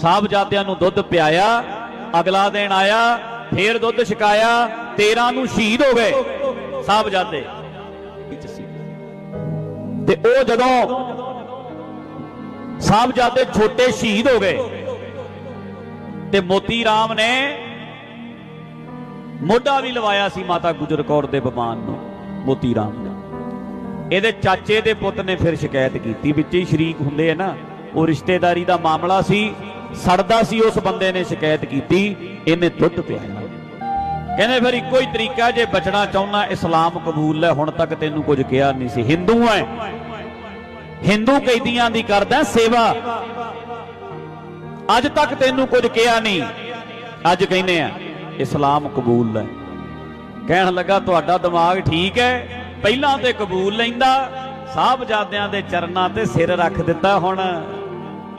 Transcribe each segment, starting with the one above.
ਸਾਹਿਬਜ਼ਾਦਿਆਂ ਨੂੰ ਦੁੱਧ ਪਿਆਇਆ, ਅਗਲਾ ਦਿਨ ਆਇਆ, ਫੇਰ ਦੁੱਧ ਛਕਾਇਆ 13 ਨੂੰ ਸ਼ਹੀਦ ਹੋ ਗਏ ਸਾਹਿਬਜ਼ਾਦੇ। ਤੇ ਉਹ ਜਦੋਂ ਸਾਹਿਬਜ਼ਾਦੇ ਛੋਟੇ ਸ਼ਹੀਦ ਹੋ ਗਏ, ਤੇ ਮੋਤੀ ਰਾਮ ਨੇ ਮੋਢਾ ਵੀ ਲਵਾਇਆ ਸੀ ਮਾਤਾ ਗੁਜਰ ਕੌਰ ਦੇ ਬਮਾਨ ਨੂੰ, ਮੋਤੀ ਰਾਮ ਨੇ ਇਹਦੇ ਚਾਚੇ ਦੇ ਪੁੱਤ ਨੇ ਫਿਰ ਸ਼ਿਕਾਇਤ ਕੀਤੀ, ਵਿੱਚ ਹੀ ਸ਼ਰੀਕ ਹੁੰਦੇ ਆ ਨਾ, ਉਹ ਰਿਸ਼ਤੇਦਾਰੀ ਦਾ ਮਾਮਲਾ ਸੀ ਸੜਦਾ ਸੀ, ਉਸ ਬੰਦੇ ਨੇ ਸ਼ਿਕਾਇਤ ਕੀਤੀ, ਇਹਨੇ ਦੁੱਧ ਪਿਆਇਆ ਕਹਿੰਦੇ ਫਿਰ ਇੱਕੋ ਹੀ ਤਰੀਕਾ, ਜੇ ਬਚਣਾ ਚਾਹੁੰਦਾ ਇਸਲਾਮ ਕਬੂਲ ਲੈ, ਹੁਣ ਤੱਕ ਤੈਨੂੰ ਕੁਝ ਕਿਹਾ ਨਹੀਂ ਸੀ। ਹਿੰਦੂ ਐ। ਹਿੰਦੂ ਕੈਦੀਆਂ ਦੀ ਕਰਦਾ ਸੇਵਾ। ਅੱਜ ਤੱਕ ਤੈਨੂੰ ਕੁਝ ਕਿਹਾ ਨਹੀਂ। ਅੱਜ ਕਹਿੰਦੇ ਆ, ਇਸਲਾਮ ਕਬੂਲ ਲੈ। ਕਹਿਣ ਲੱਗਾ, ਤੁਹਾਡਾ ਦਿਮਾਗ ਠੀਕ ਹੈ ਪਹਿਲਾਂ ਤੇ ਕਬੂਲ ਲੈਂਦਾ, ਸਾਹਿਬਜ਼ਾਦਿਆਂ ਦੇ ਚਰਨਾਂ ਤੇ ਸਿਰ ਰੱਖ ਦਿੱਤਾ ਹੁਣ।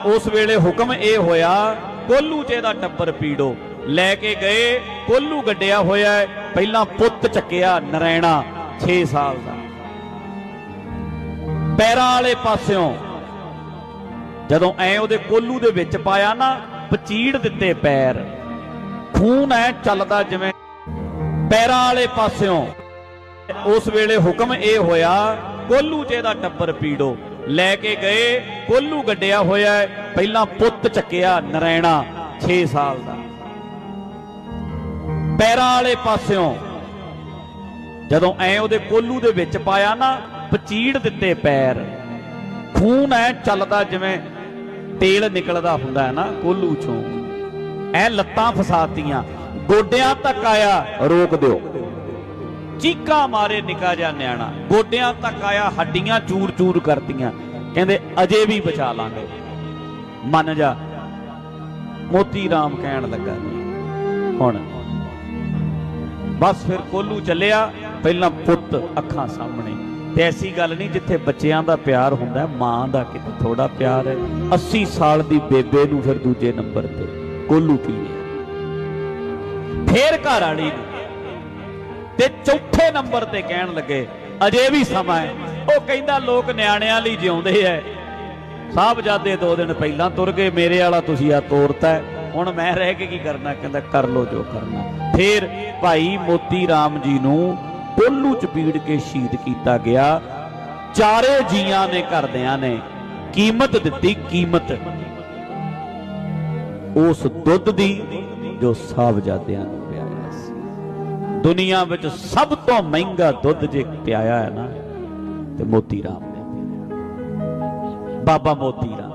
ਉਸ ਵੇਲੇ ਹੁਕਮ ਇਹ ਹੋਇਆ, ਕੋਲੂ ਚ ਇਹਦਾ ਟੱਬਰ ਪੀੜੋ। ਲੈ ਕੇ ਗਏ, ਕੋਲੂ ਗੱਡਿਆ ਹੋਇਆ ਪਹਿਲਾਂ ਪੁੱਤ ਚੱਕਿਆ ਨਰੈਣਾ 6 ਸਾਲ ਦਾ। ਪੈਰਾਂ ਵਾਲੇ ਪਾਸਿਓਂ, ਜਦੋਂ ਐ ਉਹਦੇ ਕੋਲੂ ਦੇ ਵਿੱਚ ਪਾਇਆ ਨਾ, ਪਚੀੜ ਦਿੱਤੇ ਪੈਰ। ਖੂਨ ਐ ਚੱਲਦਾ ਜਿਵੇਂ ਪੈਰਾਂ ਵਾਲੇ ਪਾਸਿਓਂ। ਉਸ ਵੇਲੇ ਹੁਕਮ ਇਹ ਹੋਇਆ, ਕੋਲੂ ਚ ਇਹਦਾ ਟੱਬਰ ਪੀੜੋ। ਲੈ ਕੇ ਗਏ, ਕੋਲੂ ਗੱਡਿਆ ਹੋਇਆ ਪਹਿਲਾਂ ਪੁੱਤ ਚੱਕਿਆ ਨਰੈਣਾ 6 ਸਾਲ ਦਾ। ਪੈਰਾਂ ਵਾਲੇ ਪਾਸਿਓਂ ਜਦੋਂ ਐ ਉਹਦੇ ਕੋਲੂ ਦੇ ਵਿੱਚ ਪਾਇਆ ਨਾ, ਪਚੀੜ ਦਿੱਤੇ ਪੈਰ। ਖੂਨ ਐ ਚੱਲਦਾ ਜਿਵੇਂ ਤੇਲ ਨਿਕਲਦਾ ਹੁੰਦਾ ਹੈ ਨਾ, ਕੋਲੂ ਚੋਂ। ਐ ਲੱਤਾਂ ਫਸਾਤੀਆਂ। ਗੋਡਿਆਂ ਤੱਕ ਆਇਆ, ਰੋਕ ਦਿਓ। ਚੀਕਾ ਮਾਰੇ ਨਿਕਾ ਜਾ ਨਿਆਣਾ। ਗੋਡਿਆਂ ਤੱਕ ਆਇਆ, ਹੱਡੀਆਂ ਚੂਰ-ਚੂਰ ਕਰਤੀਆਂ। ਕਹਿੰਦੇ, ਅਜੇ ਵੀ ਬਚਾ ਲਾਂਗੇ। ਮੰਨ ਜਾ। ਮੋਤੀ ਰਾਮ ਕਹਿਣ ਲੱਗਾ ਹੁਣ ਬਸ ਫਿਰ ਕੋਲੂ ਚੱਲਿਆ, ਪਹਿਲਾਂ ਪੁੱਤ ਅੱਖਾਂ ਸਾਹਮਣੇ। ਤੇ ਐਸੀ ਗੱਲ ਨਹੀਂ ਜਿੱਥੇ ਬੱਚਿਆਂ ਦਾ ਪਿਆਰ ਹੁੰਦਾ, ਮਾਂ ਦਾ ਕਿਤੇ ਥੋੜਾ ਪਿਆਰ ਹੈ। 80 ਸਾਲ ਦੀ ਬੇਬੇ ਨੂੰ ਫਿਰ ਦੂਜੇ ਨੰਬਰ ਤੇ। ਕੋਲੂ ਪੀ ਲਿਆ ਫੇਰ ਘਰ ਵਾਲੀ ਨੂੰ। ਤੇ ਚੌਥੇ ਨੰਬਰ ਤੇ ਕਹਿਣ ਲੱਗੇ, ਅਜੇ ਵੀ ਸਮਾਂ ਹੈ। ਉਹ ਕਹਿੰਦਾ, ਲੋਕ ਨਿਆਣਿਆਂ ਲਈ ਜਿਉਂਦੇ ਐ। ਸਾਹਿਬਜ਼ਾਦੇ ਦੋ ਦਿਨ ਪਹਿਲਾਂ ਤੁਰ ਗਏ, ਮੇਰੇ ਵਾਲਾ ਤੁਸੀਂ ਆ ਤੋਰਤਾ ਹੁਣ ਮੈਂ ਰਹਿ ਕੇ ਕੀ ਕਰਨਾ? ਕਹਿੰਦਾ, ਕਰ ਲੋ ਜੋ ਕਰਨਾ। ਫੇਰ ਭਾਈ ਮੋਤੀ ਰਾਮ ਜੀ ਨੂੰ ਕੋਲੂ ਚ ਪੀੜ ਕੇ ਸ਼ਹੀਦ ਕੀਤਾ ਗਿਆ। ਚਾਰੇ ਜੀਆਂ ਨੇ ਘਰਦਿਆਂ ਨੇ ਕੀਮਤ ਦਿੱਤੀ, ਕੀਮਤ ਉਸ ਦੁੱਧ ਦੀ ਜੋ ਸਾਹਿਬਜ਼ਾਦਿਆਂ ਨੂੰ ਪਿਆਇਆ ਸੀ। ਦੁਨੀਆ ਵਿੱਚ ਸਭ ਤੋਂ ਮਹਿੰਗਾ ਦੁੱਧ ਜੇ ਪਿਆਇਆ ਹੈ ਨਾ, ਤੇ ਮੋਤੀ ਰਾਮ ਨੇ ਪਿਆਇਆ ਬਾਬਾ ਮੋਤੀ ਰਾਮ